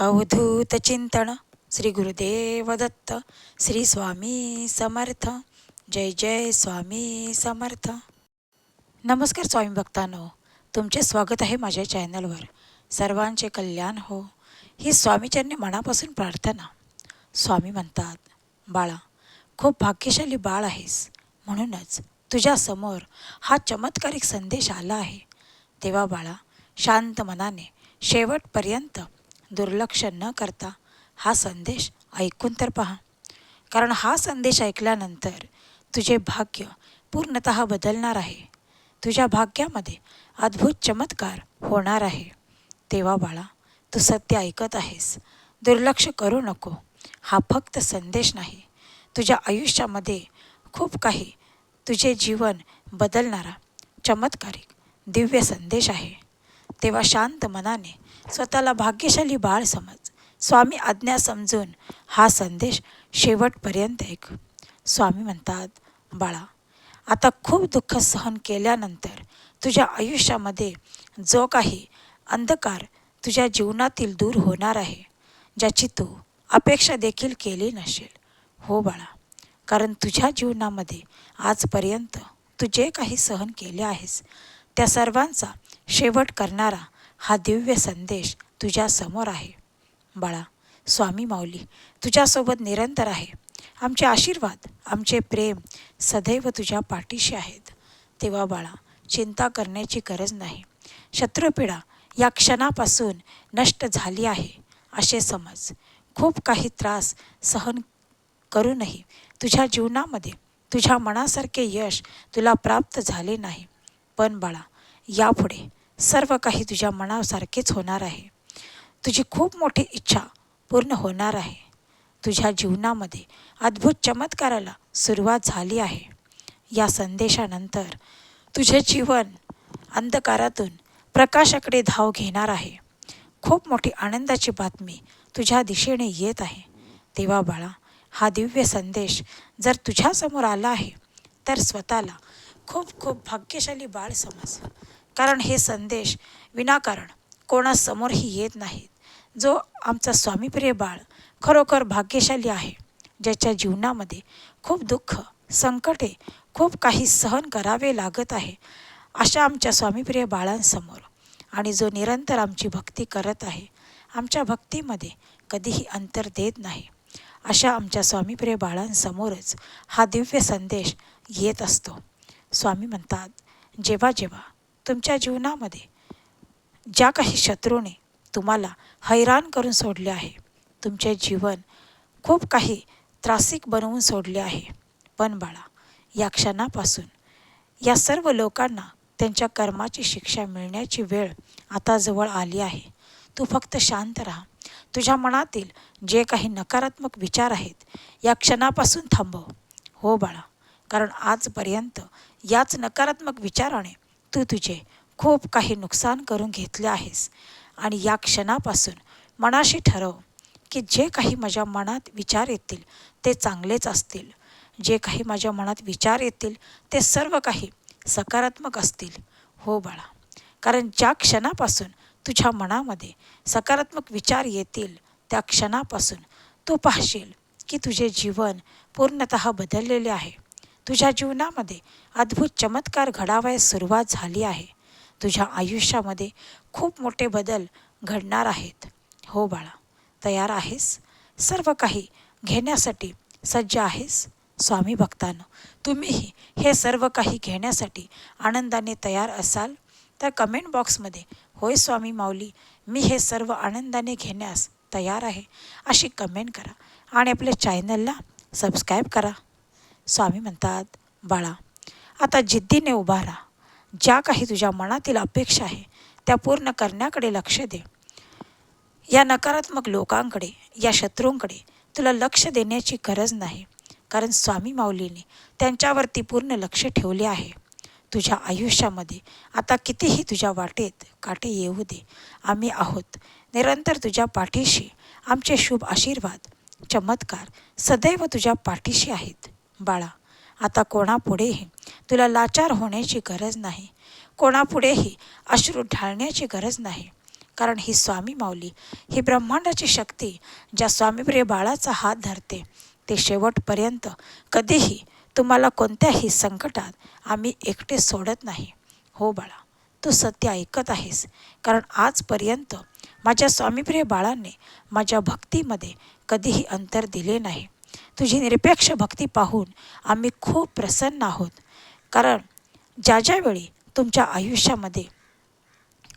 अवधूत चिंतन श्री गुरुदेव दत्त श्री स्वामी समर्थ जय जय स्वामी समर्थ. नमस्कार स्वामी भक्तांनो तुमचे स्वागत आहे माझ्या चॅनलवर. सर्वांचे कल्याण हो. ही स्वामीचरणी मनापासून प्रार्थना. स्वामी म्हणतात बाळा खूप भाग्यशाली बाळ आहेस. म्हणूनच तुझ्यासमोर हा चमत्कारिक संदेश आला आहे. तेव्हा बाळा शांत मनाने शेवटपर्यंत दुर्लक्ष न करता हा संदेश ऐकून तर पहा. कारण हा संदेश ऐकल्यानंतर तुझे भाग्य पूर्णत बदलणार आहे. तुझ्या भाग्यामध्ये अद्भुत चमत्कार होणार आहे. तेव्हा बाळा तू सत्य ऐकत आहेस. दुर्लक्ष करू नको. हा फक्त संदेश नाही. तुझ्या आयुष्यामध्ये खूप काही तुझे जीवन बदलणारा चमत्कारिक दिव्य संदेश आहे. तेव्हा शांत मनाने स्वतःला भाग्यशाली बाळ समज. स्वामी आज्ञा समजून हा संदेश शेवटपर्यंत ऐक. स्वामी म्हणतात बाळा आता खूप दुःख सहन केल्यानंतर तुझ्या आयुष्यामध्ये जो काही अंधकार तुझ्या जीवनातील दूर होणार आहे ज्याची तू अपेक्षा देखील केली नसेल हो बाळा. कारण तुझ्या जीवनामध्ये आजपर्यंत तू जे काही सहन केले आहेस त्या सर्वांचा शेवट करणारा हा दिव्य संदेश तुझ्यासमोर आहे. बाळा स्वामी माऊली तुझ्यासोबत निरंतर आहे. आमचे आशीर्वाद आमचे प्रेम सदैव तुझ्या पाठीशी आहेत. तेव्हा बाळा चिंता करण्याची गरज नाही. शत्रुपिडा या क्षणापासून नष्ट झाली आहे असे समज. खूप काही त्रास सहन करूनही तुझ्या जीवनामध्ये तुझ्या मनासारखे यश तुला प्राप्त झाले नाही. पण बाळा यापुढे सर्व काही तुझ्या मनासारखेच होणार आहे. तुझी खूप मोठी इच्छा पूर्ण होणार आहे. तुझ्या जीवनामध्ये अद्भुत चमत्काराला सुरुवात झाली आहे. या संदेशानंतर तुझे जीवन अंधकारातून प्रकाशाकडे धाव घेणार आहे. खूप मोठी आनंदाची बातमी तुझ्या दिशेने येत आहे. तेव्हा बाळा हा दिव्य संदेश जर तुझ्यासमोर आला आहे तर स्वतःला खूप खूप भाग्यशाली बाळ समज. कारण हे संदेश विनाकारण कोणासमोरही येत नाहीत. जो आमचा स्वामीप्रिय बाळ खरोखर भाग्यशाली आहे ज्याच्या जीवनामध्ये खूप दुःख संकटे खूप काही सहन करावे लागत आहे अशा आमच्या स्वामीप्रिय बाळांसमोर आणि जो निरंतर आमची भक्ती करत आहे आमच्या भक्तीमध्ये कधीही अंतर देत नाही अशा आमच्या स्वामीप्रिय बाळांसमोरच हा दिव्य संदेश येत असतो. स्वामी म्हणतात जेव्हा जेव्हा तुमच्या जीवनामध्ये ज्या काही शत्रूने तुम्हाला हैराण करून सोडले आहे तुमचे जीवन खूप काही त्रासिक बनवून सोडले आहे. पण बाळा या क्षणापासून या सर्व लोकांना त्यांच्या कर्माची शिक्षा मिळण्याची वेळ आता जवळ आली आहे. तू फक्त शांत राहा. तुझ्या मनातील जे काही नकारात्मक विचार आहेत या क्षणापासून थांबव. हो बाळा कारण आजपर्यंत याच नकारात्मक विचाराने तू तुझे खूप काही नुकसान करून घेतले आहेस. आणि या क्षणापासून मनाशी ठरव की जे काही माझ्या मनात विचार येतील ते चांगलेच असतील. जे काही माझ्या मनात विचार येतील ते सर्व काही सकारात्मक असतील. हो बाळा. कारण ज्या क्षणापासून तुझ्या मनामध्ये सकारात्मक विचार येतील त्या क्षणापासून तू पाहशील की तुझे जीवन पूर्णत बदललेले आहे. तुझ्या जीवनामध्ये अद्भुत चमत्कार घडावयास सुरुवात झाली आहे. तुझ्या आयुष्यामध्ये खूप मोठे बदल घडणार आहेत. हो बाळा तयार आहेस? सर्व काही घेण्यासाठी सज्ज आहेस? स्वामी भक्तांनो तुम्हीही हे सर्व काही घेण्यासाठी आनंदाने तयार असाल? तर कमेंट बॉक्समध्ये होय स्वामी माऊली मी हे सर्व आनंदाने घेण्यास तयार आहे. अशी कमेंट करा आणि आपल्या चॅनलला सबस्क्राईब करा. स्वामी म्हणतात बाळा आता जिद्दीने उभा राहा. ज्या काही तुझ्या मनातील अपेक्षा आहे त्या पूर्ण करण्याकडे लक्ष दे. या नकारात्मक लोकांकडे या शत्रूंकडे तुला लक्ष देण्याची गरज नाही. कारण स्वामी माऊलीने त्यांच्यावरती पूर्ण लक्ष ठेवले आहे. तुझ्या आयुष्यामध्ये आता कितीही तुझ्या वाटेत काटे येऊ दे. आम्ही आहोत निरंतर तुझ्या पाठीशी. आमचे शुभ आशीर्वाद चमत्कार सदैव तुझ्या पाठीशी आहेत. बाळा आता कोणापुढेही तुला लाचार होण्याची गरज नाही. कोणापुढेही अश्रू ढाळण्याची गरज नाही. कारण ही स्वामी माऊली ही ब्रह्मांडाची शक्ती ज्या स्वामीप्रिय बाळाचा हात धरते ते शेवटपर्यंत कधीही तुम्हाला कोणत्याही संकटात आम्ही एकटे सोडत नाही. हो बाळा तू सत्य ऐकत आहेस. कारण आजपर्यंत माझ्या स्वामीप्रिय बाळांनी माझ्या भक्तीमध्ये कधीही अंतर दिले नाही. तुझी निरपेक्ष भक्ती पाहून आम्ही खूप प्रसन्न आहोत. कारण ज्या ज्यावेळी तुमच्या आयुष्यामध्ये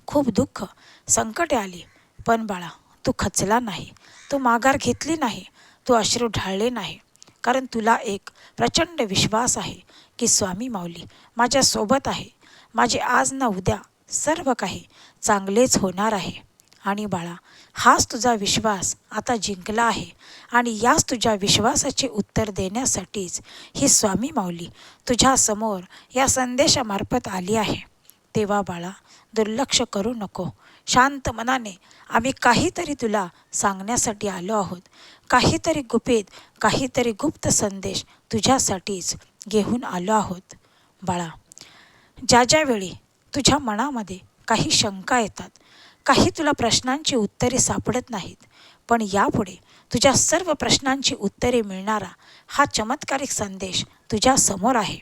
खूप दुःख संकटे आली पण बाळा तू खचला नाही. तू माघार घेतली नाही. तू अश्रू ढाळले नाही. कारण तुला एक प्रचंड विश्वास आहे की स्वामी माऊली माझ्यासोबत आहे. माझे आज ना उद्या सर्व काही चांगलेच होणार आहे. आणि बाळा हाच तुझा विश्वास आता जिंकला आहे. आणि याच तुझ्या विश्वासाचे उत्तर देण्यासाठीच ही स्वामी माऊली तुझ्यासमोर या संदेशामार्फत आली आहे. तेव्हा बाळा दुर्लक्ष करू नको. शांत मनाने आम्ही काहीतरी तुला सांगण्यासाठी आलो आहोत. काहीतरी गुपित काहीतरी गुप्त संदेश तुझ्यासाठीच घेऊन आलो आहोत. बाळा ज्या ज्यावेळी तुझ्या मनामध्ये काही शंका येतात काही तुला प्रश्नांची उत्तरे सापडत नाहीत. पण यापुढे तुझ्या सर्व प्रश्नांची उत्तरे मिळणारा हा चमत्कारिक संदेश तुझ्या समोर आहे.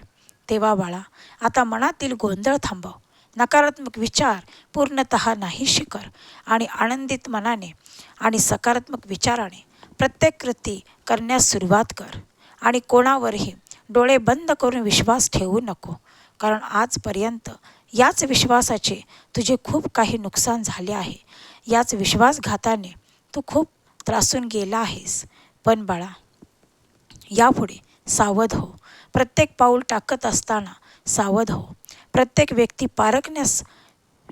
तेव्हा बाळा आता मनातील गोंधळ थांबव. नकारात्मक विचार पूर्णत नाही शिकर आणि आनंदित मनाने आणि सकारात्मक विचाराने प्रत्येक कृती करण्यास सुरुवात कर आणि कोणावरही डोळे बंद करून विश्वास ठेवू नको कारण आजपर्यंत याच विश्वासाचे तुझे खूप काही नुकसान झाले आहे. याच विश्वासघाताने तू खूप त्रासून गेला आहेस. पण बाळा यापुढे सावध हो. प्रत्येक पाऊल टाकत असताना सावध हो. प्रत्येक व्यक्ती पारखण्यास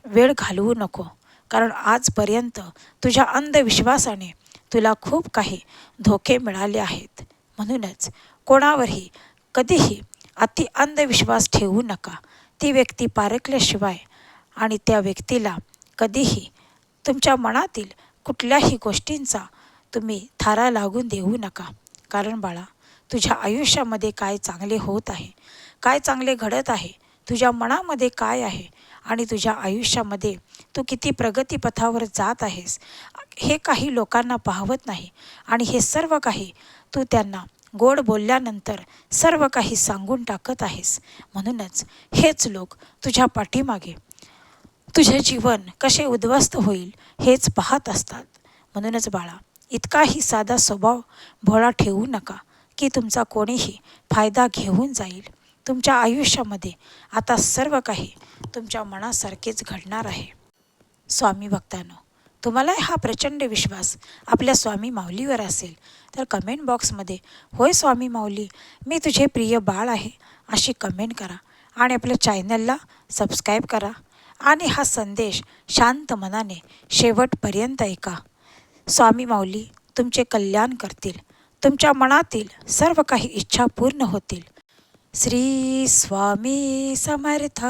वेळ घालवू नको कारण आजपर्यंत तुझ्या अंधविश्वासाने तुला खूप काही धोके मिळाले आहेत. म्हणूनच कोणावरही कधीही अति अंधविश्वास ठेवू नका. ती व्यक्ती पारखल्याशिवाय आणि त्या व्यक्तीला कधीही तुमच्या मनातील कुठल्याही गोष्टींचा तुम्ही थारा लागून देऊ नका. कारण बाळा तुझ्या आयुष्यामध्ये काय चांगले होत आहे? काय चांगले घडत आहे? तुझ्या मनामध्ये काय आहे? आणि तुझ्या आयुष्यामध्ये तू किती प्रगतीपथावर जात आहेस? हे काही लोकांना पाहवत नाही. आणि हे सर्व काही तू त्यांना गोड बोलल्यानंतर सर्व काही सांगून टाकत आहेस. म्हणूनच हेच लोक तुझ्या पाठीमागे तुझे जीवन कसे उद्ध्वस्त होईल हेच पाहत असतात. म्हणूनच बाळा इतकाही साधा स्वभाव भोळा ठेवू नका की तुमचा कोणीही फायदा घेऊन जाईल. तुमच्या आयुष्यामध्ये आता सर्व काही तुमच्या मनासारखेच घडणार आहे. स्वामी भक्तांनो तुम्हाला हा प्रचंड विश्वास आपल्या स्वामी माऊलीवर असेल. तर कमेंट बॉक्समध्ये होय स्वामी माऊली मी तुझे प्रिय बाळ आहे अशी कमेंट करा. आणि आपल्या चॅनलला सबस्क्राईब करा. आणि हा संदेश शांत मनाने शेवटपर्यंत ऐका. स्वामी माऊली तुमचे कल्याण करतील. तुमच्या मनातील सर्व काही इच्छा पूर्ण होतील. श्री स्वामी समर्थ.